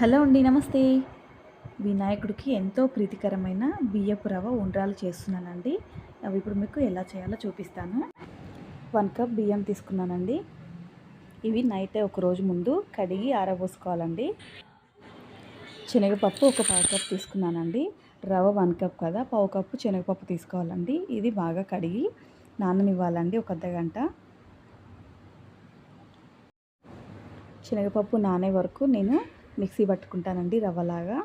Hello అండి నమస్తే. వినాయకుడికి ఎంతో ప్రీతికరమైన బియ్యపు రవ్వ ఉండ్రాలు చేస్తున్నానండి. అవి ఇప్పుడు మీకు ఎలా చేయాలో చూపిస్తాను. వన్ కప్ బియ్యం తీసుకున్నానండి. ఇవి నైట్ ఒక రోజు ముందు కడిగి ఆరబోసుకోవాలండి. శనగపప్పు ఒక పావు కప్ తీసుకున్నానండి. రవ్వ వన్ కప్ కదా పావు కప్పు శనగపప్పు తీసుకోవాలండి. ఇది బాగా కడిగి నాననివ్వాలండి ఒక అర్ధగంట. శనగపప్పు నానే వరకు నేను మిక్సీ పట్టుకుంటానండి రవ్వలాగా.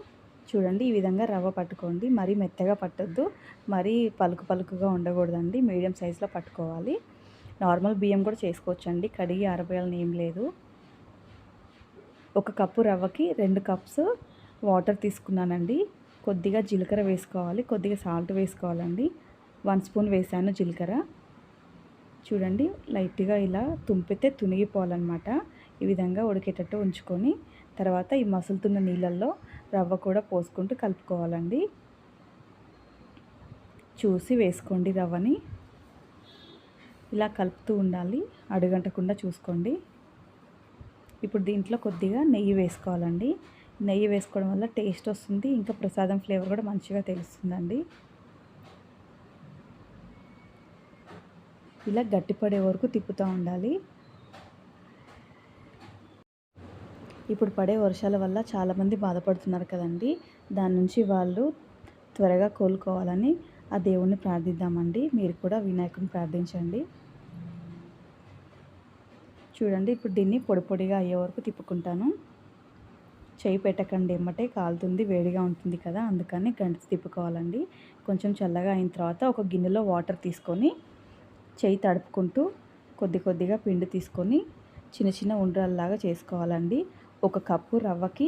చూడండి ఈ విధంగా రవ్వ పట్టుకోండి. మరీ మెత్తగా పట్టొద్దు. మరీ పలుకు పలుకుగా ఉండకూడదండి. మీడియం సైజులో పట్టుకోవాలి. నార్మల్ బియ్యం కూడా చేసుకోవచ్చండి. కడిగి ఆరబోయాలని ఏం లేదు. ఒక కప్పు రవ్వకి రెండు కప్స్ వాటర్ తీసుకున్నానండి. కొద్దిగా జీలకర్ర వేసుకోవాలి. కొద్దిగా సాల్ట్ వేసుకోవాలండి. వన్ స్పూన్ వేసాను జీలకర్ర. చూడండి లైట్గా ఇలా తుంపితే తునిగిపోవాలన్నమాట. ఈ విధంగా ఉడికేటట్టు ఉంచుకొని తర్వాత ఈ మసులుతున్న నీళ్ళల్లో రవ్వ కూడా పోసుకుంటూ కలుపుకోవాలండి. చూసి వేసుకోండి రవ్వని. ఇలా కలుపుతూ ఉండాలి. అడుగంటకుండా చూసుకోండి. ఇప్పుడు దీంట్లో కొద్దిగా నెయ్యి వేసుకోవాలండి. నెయ్యి వేసుకోవడం వల్ల టేస్ట్ వస్తుంది. ఇంకా ప్రసాదం ఫ్లేవర్ కూడా మంచిగా తెలుస్తుందండి. ఇలా గట్టిపడే వరకు తిప్పుతూ ఉండాలి. ఇప్పుడు పడే వర్షాల వల్ల చాలామంది బాధపడుతున్నారు కదండి. దాని నుంచి వాళ్ళు త్వరగా కోలుకోవాలని ఆ దేవుణ్ణి ప్రార్థిద్దామండి. మీరు కూడా వినాయకుని ప్రార్థించండి. చూడండి ఇప్పుడు దీన్ని పొడి పొడిగా అయ్యే వరకు తిప్పుకుంటాను. చేయి పెట్టకండి ఎమ్మటే కాలుతుంది వేడిగా ఉంటుంది కదా అందుకని గంట తిప్పుకోవాలండి. కొంచెం చల్లగా అయిన తర్వాత ఒక గిన్నెలో వాటర్ తీసుకొని చేయి తడుపుకుంటూ కొద్ది కొద్దిగా పిండి తీసుకొని చిన్న చిన్న ఉండ్రాల్లాగా చేసుకోవాలండి. ఒక కప్పు రవ్వకి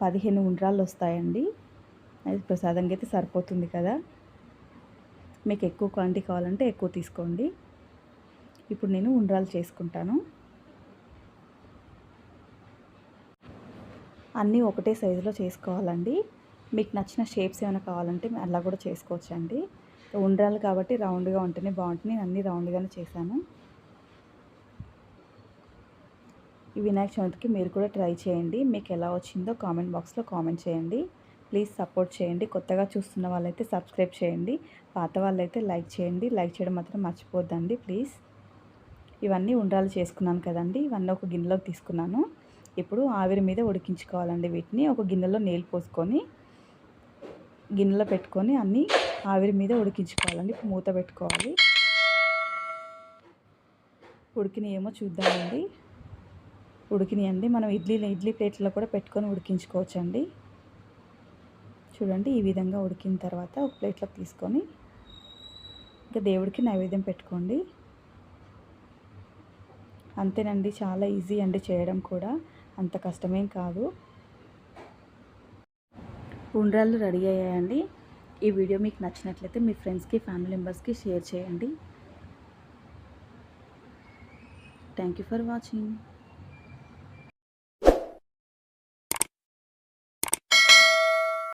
పదిహేను ఉండ్రాలు వస్తాయండి. అది ప్రసాదంగా అయితే సరిపోతుంది కదా. మీకు ఎక్కువ క్వాంటిటీ కావాలంటే ఎక్కువ తీసుకోండి. ఇప్పుడు నేను ఉండ్రాలు చేసుకుంటాను. అన్నీ ఒకటే సైజులో చేసుకోవాలండి. మీకు నచ్చిన షేప్స్ ఏమైనా కావాలంటే అలా కూడా చేసుకోవచ్చండి. ఉండ్రాలు కాబట్టి రౌండ్గా ఉంటేనే బాగుంటుంది. నేను అన్నీ రౌండ్గానే చేశాను. ఈ వినాయక చవితికి మీరు కూడా ట్రై చేయండి. మీకు ఎలా వచ్చిందో కామెంట్ బాక్స్లో కామెంట్ చేయండి. ప్లీజ్ సపోర్ట్ చేయండి. కొత్తగా చూస్తున్న వాళ్ళైతే సబ్స్క్రైబ్ చేయండి. పాత వాళ్ళైతే లైక్ చేయండి. లైక్ చేయడం మాత్రం మర్చిపోద్దండి ప్లీజ్. ఇవన్నీ ఉండ్రాలు చేసుకున్నాను కదండి. ఇవన్నీ ఒక గిన్నెలోకి తీసుకున్నాను. ఇప్పుడు ఆవిరి మీద ఉడికించుకోవాలండి వీటిని. ఒక గిన్నెలో నీళ్ళు పోసుకొని గిన్నెలో పెట్టుకొని అన్నీ ఆవిరి మీద ఉడికించుకోవాలండి. మూత పెట్టుకోవాలి. ఉడికినాయేమో చూద్దామండి. ఉడికినాయండి. మనం ఇడ్లీ ఇడ్లీ ప్లేట్లో కూడా పెట్టుకొని ఉడికించుకోవచ్చండి. చూడండి ఈ విధంగా ఉడికిన తర్వాత ఒక ప్లేట్లో తీసుకొని ఇంకా దేవుడికి నైవేద్యం పెట్టుకోండి. అంతేనండి చాలా ఈజీ అండి చేయడం కూడా. అంత కష్టమేం కాదు. ఉండ్రాళ్ళు రెడీ అయ్యాయండి. ఈ వీడియో మీకు నచ్చినట్లయితే మీ ఫ్రెండ్స్కి ఫ్యామిలీ మెంబర్స్కి షేర్ చేయండి. Thank you for watching.